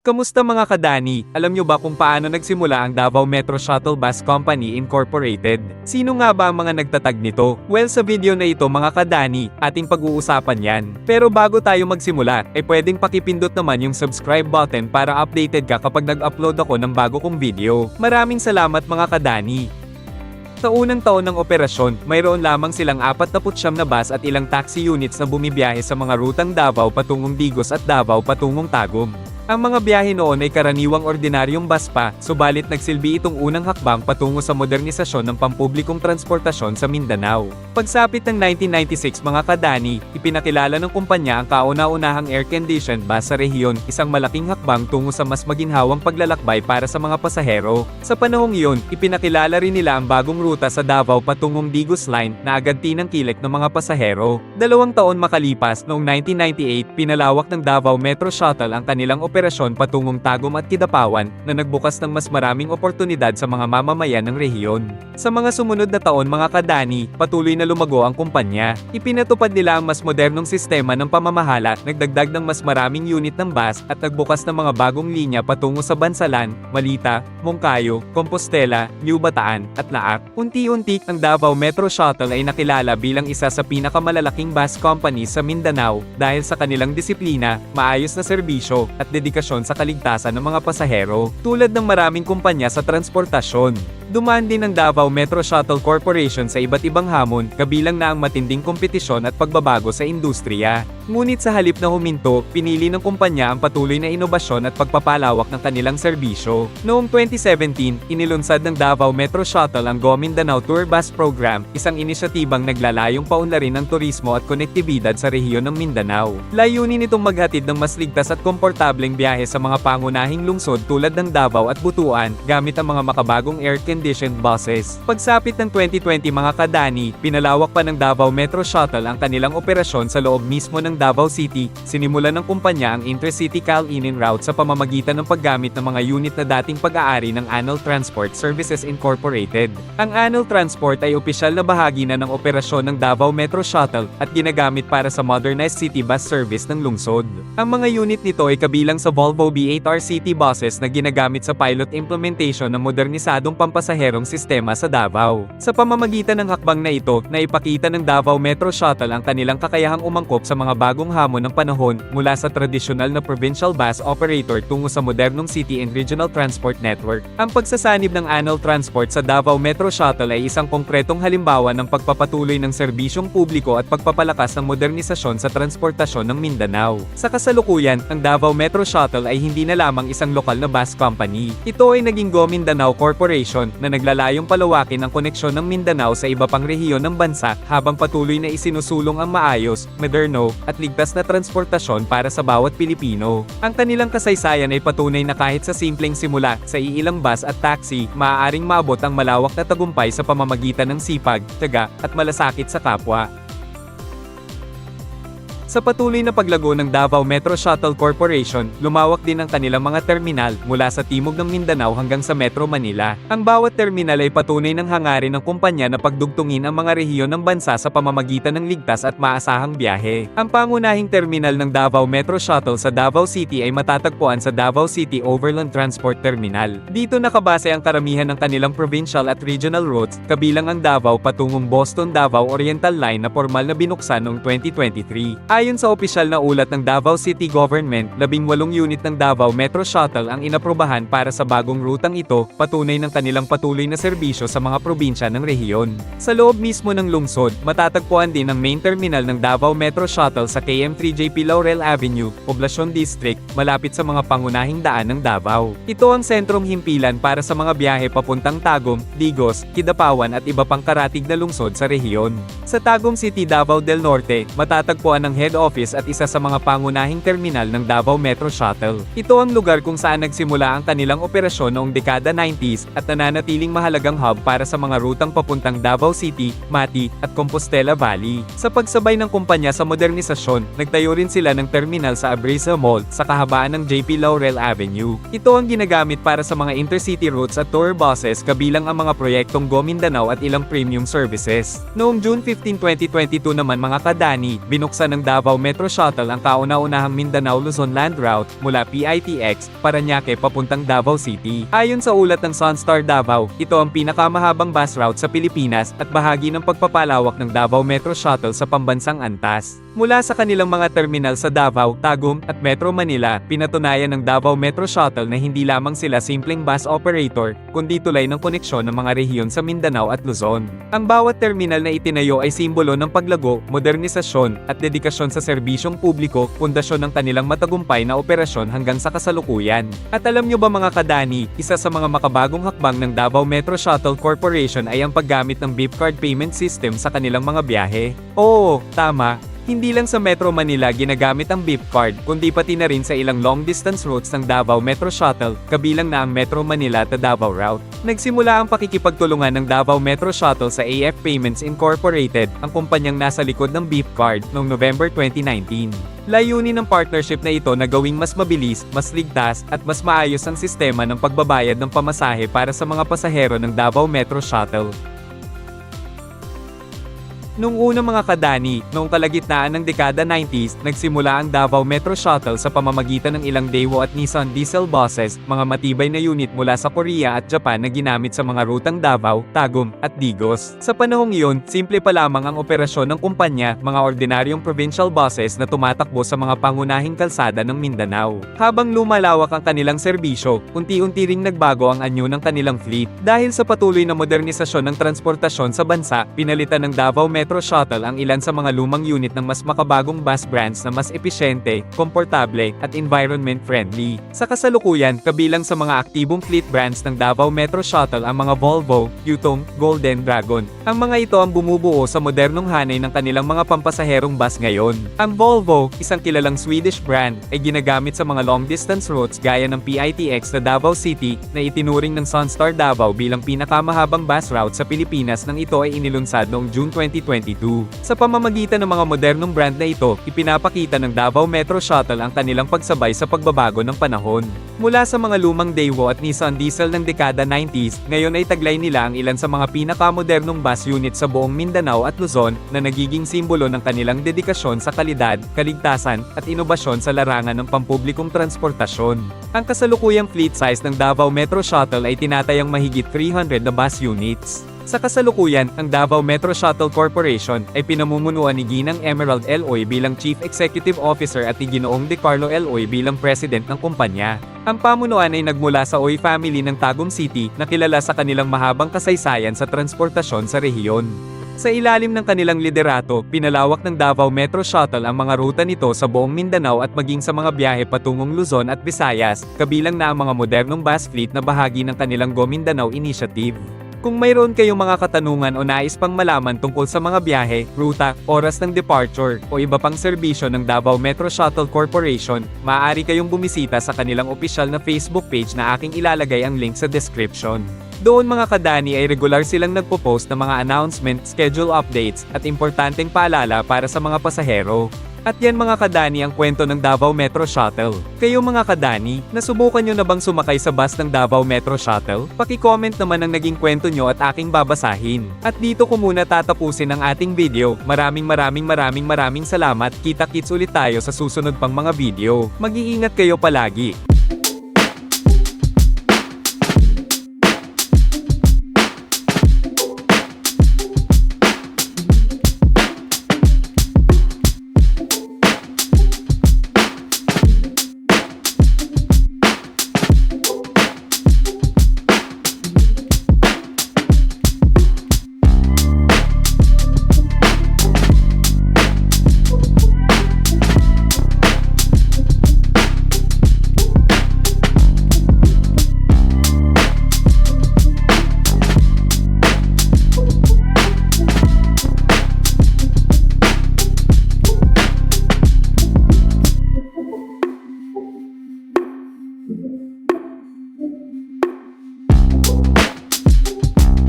Kamusta mga kadani? Alam nyo ba kung paano nagsimula ang Davao Metro Shuttle Bus Company Incorporated? Sino nga ba ang mga nagtatag nito? Well, sa video na ito mga kadani, ating pag-uusapan yan. Pero bago tayo magsimula, ay pwedeng pakipindot naman yung subscribe button para updated ka kapag nag-upload ako ng bago kong video. Maraming salamat mga kadani! Sa unang taon ng operasyon, mayroon lamang silang 49 na bus at ilang taxi units na bumibiyahe sa mga rutang Davao patungong Digos at Davao patungong Tagum. Ang mga biyahe noon ay karaniwang ordinaryong bus pa, subalit nagsilbi itong unang hakbang patungo sa modernisasyon ng pampublikong transportasyon sa Mindanao. Pagsapit ng 1996 mga kadani, ipinakilala ng kumpanya ang kauna-unahang air-conditioned bus sa rehiyon, isang malaking hakbang tungo sa mas maginhawang paglalakbay para sa mga pasahero. Sa panahong iyon, ipinakilala rin nila ang bagong ruta sa Davao patungong Digos Line na agad tinangkilik ng mga pasahero. Dalawang taon makalipas, noong 1998, pinalawak ng Davao Metro Shuttle ang kanilang operasyon patungong Tagum at Kidapawan na nagbukas ng mas maraming oportunidad sa mga mamamayan ng rehiyon. Sa mga sumunod na taon mga kadani, patuloy na lumago ang kumpanya. Ipinatupad nila ang mas modernong sistema ng pamamahala, nagdagdag ng mas maraming unit ng bus at nagbukas ng mga bagong linya patungo sa Bansalan, Malita, Moncayo, Compostela, New Bataan, at Laak. Unti-unti, ang Davao Metro Shuttle ay nakilala bilang isa sa pinakamalalaking bus company sa Mindanao dahil sa kanilang disiplina, maayos na serbisyo, at dedikasyon sa kaligtasan ng mga pasahero, tulad ng maraming kumpanya sa transportasyon. Dumaan din ang Davao Metro Shuttle Corporation sa iba't ibang hamon, kabilang na ang matinding kompetisyon at pagbabago sa industriya. Ngunit sa halip na huminto, pinili ng kumpanya ang patuloy na inobasyon at pagpapalawak ng kanilang serbisyo. Noong 2017, inilunsad ng Davao Metro Shuttle ang Go Mindanao Tour Bus Program, isang inisyatibang naglalayong paunlarin ng turismo at konektibidad sa rehiyon ng Mindanao. Layunin nitong maghatid ng mas ligtas at komportableng biyahe sa mga pangunahing lungsod tulad ng Davao at Butuan, gamit ang mga makabagong air conditioned buses. Pagsapit ng 2020 mga kadani, pinalawak pa ng Davao Metro Shuttle ang kanilang operasyon sa loob mismo ng Davao City. Sinimulan ng kumpanya ang Intercity Cal-Inin route sa pamamagitan ng paggamit ng mga unit na dating pag-aari ng Anal Transport Services Incorporated. Ang Anal Transport ay opisyal na bahagi na ng operasyon ng Davao Metro Shuttle at ginagamit para sa modernized city bus service ng lungsod. Ang mga unit nito ay kabilang sa Volvo B8R City buses na ginagamit sa pilot implementation ng modernisadong pampasaherong sistema sa Davao. Sa pamamagitan ng hakbang na ito, naipakita ng Davao Metro Shuttle ang kanilang kakayahang umangkop sa mga bagong hamon ng panahon mula sa tradisyonal na provincial bus operator tungo sa modernong city and regional transport network. Ang pagsasanib ng Anal Transport sa Davao Metro Shuttle ay isang konkretong halimbawa ng pagpapatuloy ng serbisyong publiko at pagpapalakas ng modernisasyon sa transportasyon ng Mindanao. Sa kasalukuyan, ang Davao Metro Shuttle ay hindi na lamang isang lokal na bus company. Ito ay naging Go Mindanao Corporation na naglalayong palawakin ang koneksyon ng Mindanao sa iba pang rehiyon ng bansa habang patuloy na isinusulong ang maayos, moderno, at ligtas na transportasyon para sa bawat Pilipino. Ang kanilang kasaysayan ay patunay na kahit sa simpleng simula sa iilang bus at taxi, maaaring maabot ang malawak na tagumpay sa pamamagitan ng sipag, taga, at malasakit sa kapwa. Sa patuloy na paglago ng Davao Metro Shuttle Corporation, lumawak din ang kanilang mga terminal mula sa timog ng Mindanao hanggang sa Metro Manila. Ang bawat terminal ay patunay ng hangarin ng kumpanya na pagdugtungin ang mga rehiyon ng bansa sa pamamagitan ng ligtas at maasahang biyahe. Ang pangunahing terminal ng Davao Metro Shuttle sa Davao City ay matatagpuan sa Davao City Overland Transport Terminal. Dito nakabase ang karamihan ng kanilang provincial at regional routes, kabilang ang Davao patungong Boston-Davao Oriental Line na formal na binuksan noong 2023. Ayon sa opisyal na ulat ng Davao City Government, 18 unit ng Davao Metro Shuttle ang inaprobahan para sa bagong rutang ito, patunay ng kanilang patuloy na serbisyo sa mga probinsya ng rehiyon. Sa loob mismo ng lungsod, matatagpuan din ang main terminal ng Davao Metro Shuttle sa KM3JP Laurel Avenue, Poblacion District, malapit sa mga pangunahing daan ng Davao. Ito ang sentrong himpilan para sa mga biyahe papuntang Tagum, Digos, Kidapawan at iba pang karatig na lungsod sa rehiyon. Sa Tagum City, Davao del Norte, matatagpuan ang head office at isa sa mga pangunahing terminal ng Davao Metro Shuttle. Ito ang lugar kung saan nagsimula ang kanilang operasyon noong dekada 90s at nananatiling mahalagang hub para sa mga rutang papuntang Davao City, Mati, at Compostela Valley. Sa pagsabay ng kumpanya sa modernisasyon, nagtayo rin sila ng terminal sa Abrisa Mall sa kahabaan ng JP Laurel Avenue. Ito ang ginagamit para sa mga intercity routes at tour buses kabilang ang mga proyektong Go Mindanao at ilang premium services. Noong June 15, 2022 naman mga kadani, binuksan ng Davao Davao Metro Shuttle ang kauna-unahang Mindanao-Luzon Land Route mula PITX, Paranaque papuntang Davao City. Ayon sa ulat ng Sunstar Davao, ito ang pinakamahabang bus route sa Pilipinas at bahagi ng pagpapalawak ng Davao Metro Shuttle sa pambansang antas. Mula sa kanilang mga terminal sa Davao, Tagum at Metro Manila, pinatunayan ng Davao Metro Shuttle na hindi lamang sila simpleng bus operator, kundi tulay ng koneksyon ng mga rehiyon sa Mindanao at Luzon. Ang bawat terminal na itinayo ay simbolo ng paglago, modernisasyon, at dedikasyon sa serbisyong publiko, pundasyon ng kanilang matagumpay na operasyon hanggang sa kasalukuyan. At alam nyo ba mga kadani, isa sa mga makabagong hakbang ng Davao Metro Shuttle Corporation ay ang paggamit ng Beep Card Payment System sa kanilang mga biyahe. Oo, tama, hindi lang sa Metro Manila ginagamit ang Beep Card, kundi pati na rin sa ilang long-distance routes ng Davao Metro Shuttle, kabilang na ang Metro Manila to Davao route. Nagsimula ang pakikipagtulungan ng Davao Metro Shuttle sa AF Payments Incorporated, ang kumpanyang nasa likod ng Beep Card, noong November 2019. Layunin ng partnership na ito na gawing mas mabilis, mas ligtas, at mas maayos ang sistema ng pagbabayad ng pamasahe para sa mga pasahero ng Davao Metro Shuttle. Nung unang mga kadani, noong kalagitnaan ng dekada 90s, nagsimula ang Davao Metro Shuttle sa pamamagitan ng ilang Daewoo at Nissan diesel buses, mga matibay na unit mula sa Korea at Japan na ginamit sa mga rutang Davao, Tagum, at Digos. Sa panahong iyon, simple pa lamang ang operasyon ng kumpanya, mga ordinaryong provincial buses na tumatakbo sa mga pangunahing kalsada ng Mindanao. Habang lumalawak ang kanilang serbisyo, unti-unti ring nagbago ang anyo ng kanilang fleet. Dahil sa patuloy na modernisasyon ng transportasyon sa bansa, pinalitan ng Davao Metro Shuttle ang ilan sa mga lumang unit ng mas makabagong bus brands na mas episyente, komportable, at environment-friendly. Sa kasalukuyan, kabilang sa mga aktibong fleet brands ng Davao Metro Shuttle ang mga Volvo, Yutong, Golden Dragon. Ang mga ito ang bumubuo sa modernong hanay ng kanilang mga pampasaherong bus ngayon. Ang Volvo, isang kilalang Swedish brand, ay ginagamit sa mga long-distance routes gaya ng PITX na Davao City na itinuring ng Sunstar Davao bilang pinakamahabang bus route sa Pilipinas nang ito ay inilunsad noong June 2022. Sa pamamagitan ng mga modernong brand na ito, ipinapakita ng Davao Metro Shuttle ang kanilang pagsabay sa pagbabago ng panahon. Mula sa mga lumang Daewoo at Nissan diesel ng dekada 90s, ngayon ay taglay nila ang ilan sa mga pinakamodernong bus unit sa buong Mindanao at Luzon na nagiging simbolo ng kanilang dedikasyon sa kalidad, kaligtasan, at inobasyon sa larangan ng pampublikong transportasyon. Ang kasalukuyang fleet size ng Davao Metro Shuttle ay tinatayang mahigit 300 na bus units. Sa kasalukuyan, ang Davao Metro Shuttle Corporation ay pinamumunuan ni Ginang Emerald Eloy bilang Chief Executive Officer at ni Ginoong De Carlo Eloy bilang President ng kumpanya. Ang pamunuan ay nagmula sa Oy family ng Tagum City na kilala sa kanilang mahabang kasaysayan sa transportasyon sa rehiyon. Sa ilalim ng kanilang liderato, pinalawak ng Davao Metro Shuttle ang mga ruta nito sa buong Mindanao at maging sa mga biyahe patungong Luzon at Visayas, kabilang na ang mga modernong bus fleet na bahagi ng kanilang Go Mindanao Initiative. Kung mayroon kayong mga katanungan o nais pang malaman tungkol sa mga biyahe, ruta, oras ng departure, o iba pang serbisyo ng Davao Metro Shuttle Corporation, maaari kayong bumisita sa kanilang opisyal na Facebook page na aking ilalagay ang link sa description. Doon mga kadani ay regular silang nagpo-post ng mga announcement, schedule updates, at importanteng paalala para sa mga pasahero. At yan mga kadani ang kwento ng Davao Metro Shuttle. Kayo mga kadani, nasubukan nyo na bang sumakay sa bus ng Davao Metro Shuttle? Paki-comment naman ang naging kwento nyo at aking babasahin. At dito ko muna tatapusin ang ating video. Maraming maraming maraming maraming salamat. Kita-kits ulit tayo sa susunod pang mga video. Mag-iingat kayo palagi.